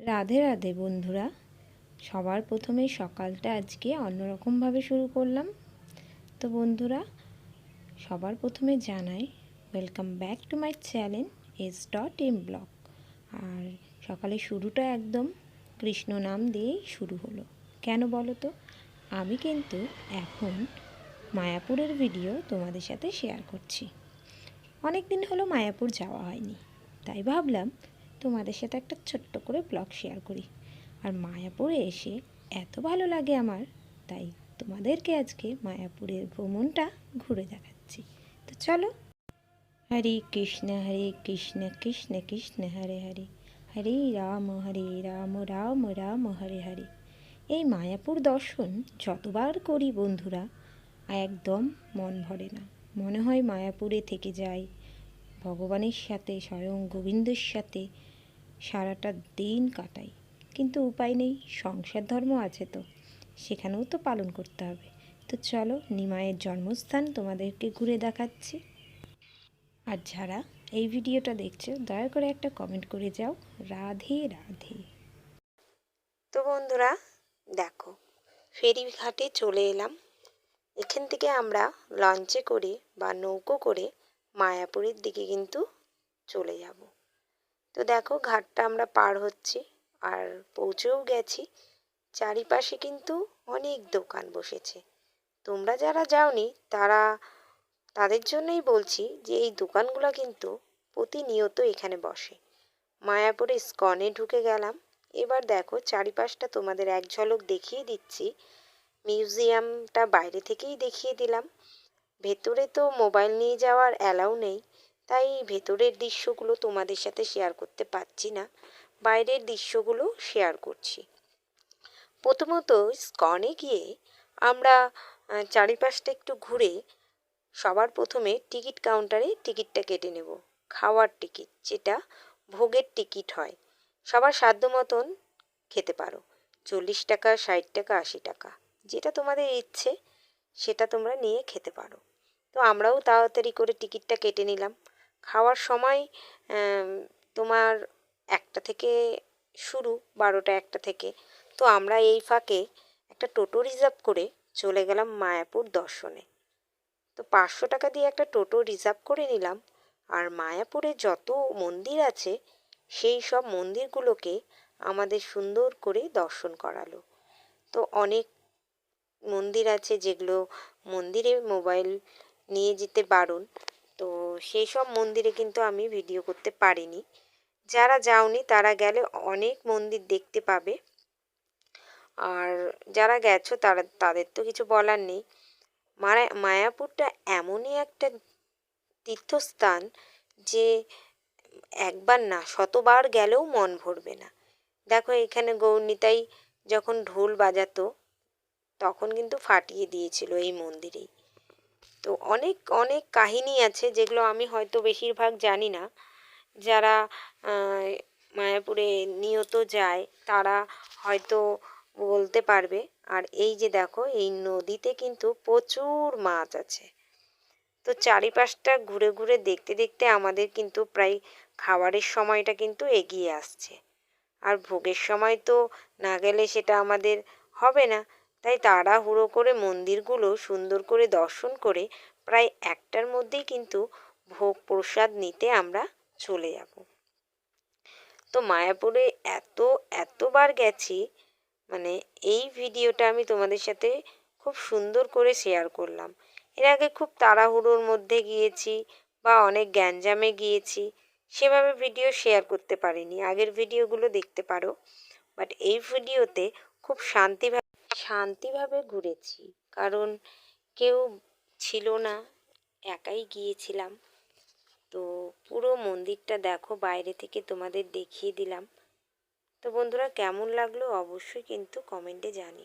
রাধে রাধে বন্ধুরা। সবার প্রথমে সকালটা আজকে অন্যরকমভাবে শুরু করলাম। তো বন্ধুরা, সবার প্রথমে জানাই welcome back to my channel S dot M blog আর সকালে শুরুটা একদম কৃষ্ণ নাম দিয়েই শুরু হলো। কেন বলো তো? আমি কিন্তু এখন মায়াপুরের ভিডিও তোমাদের সাথে শেয়ার করছি। অনেক দিন হলো মায়াপুর যাওয়া হয়নি। তাই ভাবলাম তোমাদের সাথে একটা ছোট্ট করে ব্লগ শেয়ার করি। আর মায়াপুরে এসে এত ভালো লাগে আমার, তাই তোমাদেরকে আজকে মায়াপুরের ভ্রমণটা ঘুরে দেখাচ্ছি। তো চলো। হরে কৃষ্ণ হরে কৃষ্ণ কৃষ্ণ কৃষ্ণ, হরে হরে। হরে রাম হরে রাম রাম রাম, হরে হরে। এই মায়াপুর দর্শন যতবার করি বন্ধুরা, একদম মন ভরে না। মনে হয় মায়াপুরে থেকে যাই। ভগবানের সাথে, স্বয়ং গোবিন্দের সাথে সারাটা দিন কাটাই। কিন্তু উপায় নেই, সংসার ধর্ম আছে তো। সেখানেও তো পালন করতে হবে। তো চলো নিমায়ের জন্মস্থান তোমাদেরকে ঘুরে দেখাচ্ছি। আর যারা এই ভিডিওটা দেখছ, দয়া করে একটা কমেন্ট করে যাও। রাধে রাধে। তো বন্ধুরা, দেখো, ফেরিঘাটে চলে এলাম। এখান থেকে আমরা লঞ্চে করে বা নৌকো করে মায়াপুরের দিকে কিন্তু চলে যাব। তো দেখো ঘাটটা আমরা পার হচ্ছি আর পৌঁছেও গেছি। চারিপাশে কিন্তু অনেক দোকান বসেছে। তোমরা যারা যাওনি, তারা, তাদের জন্যই বলছি যে এই দোকানগুলো কিন্তু প্রতিনিয়ত এখানে বসে। মায়াপুরে স্কনে ঢুকে গেলাম। এবার দেখো চারিপাশটা তোমাদের এক ঝলক দেখিয়ে দিচ্ছি। মিউজিয়ামটা বাইরে থেকেই দেখিয়ে দিলাম। ভেতরে তো মোবাইল নিয়ে যাওয়ার অ্যালাউ নেই। তাই ভেতরের দৃশ্যগুলো তোমাদের সাথে শেয়ার করতে পারছি না, বাইরের দৃশ্যগুলো শেয়ার করছি। প্রথমত স্কনে গিয়ে আমরা চারিপাশটা একটু ঘুরে সবার প্রথমে টিকিট কাউন্টারে টিকিটটা কেটে নেব, খাওয়ার টিকিট যেটা ভোগের টিকিট হয়। সবার সাধ্য মতন খেতে পারো, চল্লিশ টাকা, ষাট টাকা, আশি টাকা, যেটা তোমাদের ইচ্ছে, সেটা তোমরা নিয়ে খেতে পারো। তো আমরাও তাড়াতাড়ি করে টিকিটটা কেটে নিলাম। খাওয়ার সময় তোমার একটা থেকে শুরু, বারোটা একটা থেকে। তো আমরা এই ফাঁকে একটা টোটো রিজার্ভ করে চলে গেলাম মায়াপুর দর্শনে। তো পাঁচশো টাকা দিয়ে একটা টোটো রিজার্ভ করে নিলাম। আর মায়াপুরে যত মন্দির আছে, সেই সব মন্দিরগুলোকে আমাদের সুন্দর করে দর্শন করালো। তো অনেক মন্দির আছে যেগুলো মন্দিরে মোবাইল নিয়ে যেতে বারণ তো সেই সব মন্দিরে কিন্তু আমি ভিডিও করতে পারিনি। যারা যাওনি তারা গেলে অনেক মন্দির দেখতে পাবে। আর যারা গেছো তারা, তাদের তো কিছু বলার নেই। মায়া মায়াপুরটা এমনই একটা তীর্থস্থান যে একবার না, শতবার গেলেও মন ভরবে না। দেখো এখানে গৌরনিতাই যখন ঢোল বাজাতো, তখন কিন্তু ফাটিয়ে দিয়েছিল এই মন্দিরেই। তো অনেক অনেক কাহিনী আছে যেগুলো আমি হয়তো বেশিরভাগ জানি না। যারা মায়াপুরে নিয়ত যায় তারা হয়তো বলতে পারবে। আর এই যে দেখো, এই নদীতে কিন্তু প্রচুর মাছ আছে। তো চারিপাশটা ঘুরে ঘুরে দেখতে দেখতে আমাদের কিন্তু প্রায় খাবারের সময়টা কিন্তু এগিয়ে আসছে। আর ভোগের সময় তো না গেলে সেটা আমাদের হবে না। তাই তাড়াহুড়ো করে মন্দিরগুলো সুন্দর করে দর্শন করে প্রায় একটার মধ্যেই কিন্তু ভোগ প্রসাদ নিতে আমরা চলে যাব। তো মায়াপুরে এত, এতবার গেছি মানে এই ভিডিওটা আমি তোমাদের সাথে খুব সুন্দর করে শেয়ার করলাম। এর আগে খুব তাড়াহুড়োর মধ্যে গিয়েছি বা অনেক গ্যাঞ্জামে গিয়েছি, সেভাবে ভিডিও শেয়ার করতে পারিনি। আগের ভিডিওগুলো দেখতে পারো। বাট এই ভিডিওতে খুব শান্তিভাবে শান্তিভাবে ঘুরেছি। কারণ কেউ ছিল না, একাই গিয়েছিলাম। তো পুরো মন্দিরটা দেখো, বাইরে থেকে তোমাদের দেখিয়ে দিলাম। তো বন্ধুরা, কেমন লাগল অবশ্যই কিন্তু কমেন্টে জানি